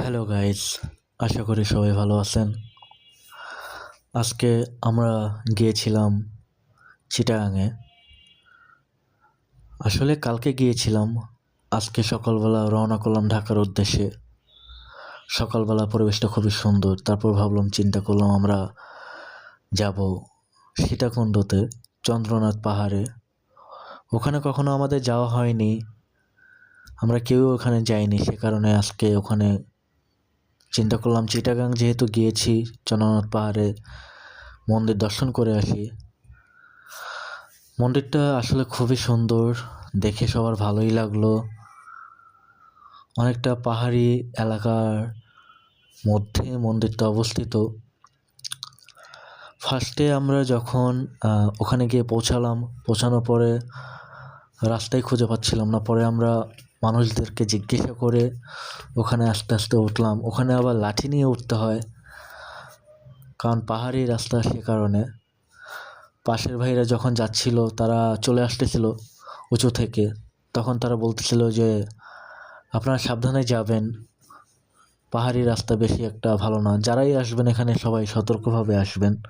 Hello guys আশা করি সবাই ভালো আছেন। আজকে আমরা গিয়েছিলাম চিটাগাঙে। আসলে কালকে গিয়েছিলাম। আজকে সকালবেলা রওনা করলাম ঢাকার উদ্দেশ্যে। সকালবেলা পরিবেশটা খুবই সুন্দর। তারপর ভাবলাম, চিন্তা করলাম আমরা যাব সীতাকুণ্ডতে, চন্দ্রনাথ পাহাড়ে। ওখানে কখনো আমাদের যাওয়া হয়নি। আমরা কেউ ওখানে যাইনি। সে কারণে আজকে ওখানে চিন্তা করলাম চিটাগাং যেহেতু গিয়েছি চন্দ্রনাথ পাহাড়ে মন্দির দর্শন করে আসি। মন্দিরটা আসলে খুবই সুন্দর, দেখে সবার ভালোই লাগল। অনেকটা পাহাড়ি এলাকার মধ্যে মন্দিরটা অবস্থিত। ফার্স্টে আমরা যখন ওখানে গিয়ে পৌঁছালাম, পৌঁছানোর পরে রাস্তায় খুঁজে পাচ্ছিলাম না। পরে আমরা মানুষদেরকে জিজ্ঞাসা করে, ওখানে আস্তে আস্তে উঠলাম। ওখানে আবার লাঠি নিয়ে উঠতে হয়, কারণ পাহাড়ি রাস্তা সে কারণে। পাশের ভাইরা যখন যাচ্ছিল, তারা চলে আসতেছিল উঁচু থেকে। তখন তারা বলতেছিল যে, আপনারা সাবধানে যাবেন। পাহাড়ি রাস্তা বেশি একটা ভালো না। যারাই আসবেন এখানে সবাই সতর্কভাবে আসবেন।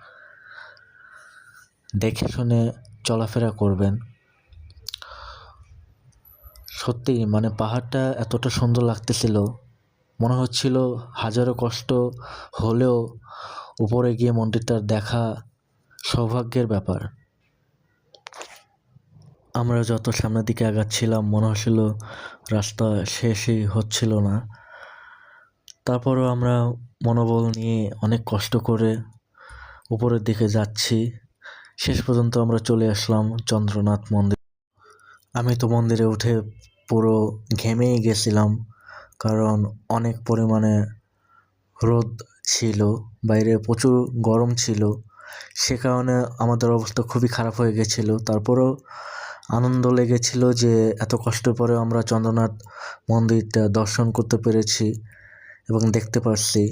দেখে শুনে চলাফেরা করবেন। সত্যি মানে পাহাড়টা এতটা সুন্দর লাগতেছিল। মনে হচ্ছিল হাজারো কষ্ট হলেও উপরে গিয়ে মন্দিরটার দেখা সৌভাগ্যের ব্যাপার। আমরা যত সামনের দিকে আগাচ্ছিলাম, মনে হচ্ছিল রাস্তা শেষই হচ্ছিল না। তারপরও আমরা মনোবল নিয়ে অনেক কষ্ট করে উপরের দিকে যাচ্ছি। শেষ পর্যন্ত আমরা চলে আসলাম চন্দ্রনাথ মন্দির। আমি তো মন্দিরে উঠে পুরো ঘেমেই গেছিলাম, কারণ অনেক পরিমাণে রোদ ছিল, বাইরে প্রচুর গরম ছিল। সে কারণে আমাদের অবস্থা খুবই খারাপ হয়ে গেছিল। তারপরেও আনন্দ লেগেছিল যে এত কষ্ট পরে আমরা চন্দ্রনাথ মন্দিরটা দর্শন করতে পেরেছি এবং দেখতে পারছি।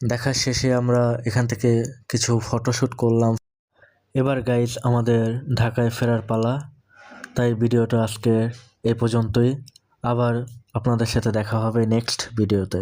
দেখা শেষে আমরা এখান থেকে কিছু ফটোশ্যুট করলাম। এবার গাইজ আমাদের ঢাকায় ফেরার পালা। তাই ভিডিওটা আজকে এই পর্যন্তই। আবার আপনাদের সাথে দেখা হবে নেক্সট ভিডিওতে